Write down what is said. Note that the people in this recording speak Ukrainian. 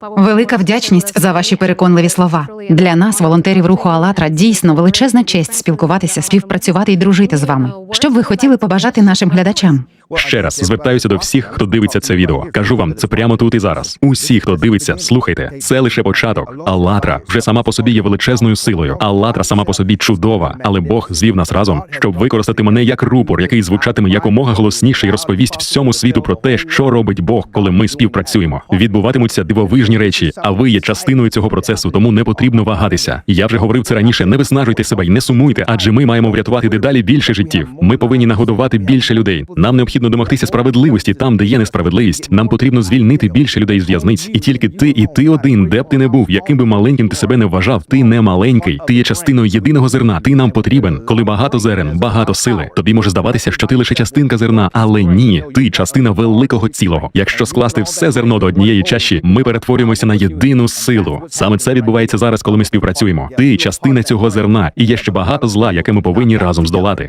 Велика вдячність за ваші переконливі слова. Для нас, волонтерів руху «АЛЛАТРА», дійсно величезна честь спілкуватися, співпрацювати і дружити з вами. Що б ви хотіли побажати нашим глядачам? Ще раз звертаюся до всіх, хто дивиться це відео. Кажу вам, це прямо тут і зараз. Усі, хто дивиться, слухайте. Це лише початок. Аллатра вже сама по собі є величезною силою. Аллатра сама по собі чудова, але Бог звів нас разом, щоб використати мене як рупор, який звучатиме якомога голосніше і розповість всьому світу про те, що робить Бог, коли ми співпрацюємо. Відбуватимуться дивовижні речі, а ви є частиною цього процесу, тому не потрібно вагатися. Я вже говорив це раніше. Не виснажуйте себе і не сумуйте, адже ми маємо врятувати дедалі більше життів. Ми повинні нагодувати більше людей. Нам необхідно домогтися справедливості там, де є несправедливість. Нам потрібно звільнити більше людей з в'язниць. І тільки ти і ти один, де б ти не був, яким би маленьким ти себе не вважав, ти не маленький. Ти є частиною єдиного зерна. Ти нам потрібен. Коли багато зерен, багато сили. Тобі може здаватися, що ти лише частинка зерна, але ні, ти частина великого цілого. Якщо скласти все зерно до однієї чаші, ми перетворюємося на єдину силу. Саме це відбувається зараз, коли ми співпрацюємо. Ти частина цього зерна, і є ще багато зла, яке ми повинні разом здолати.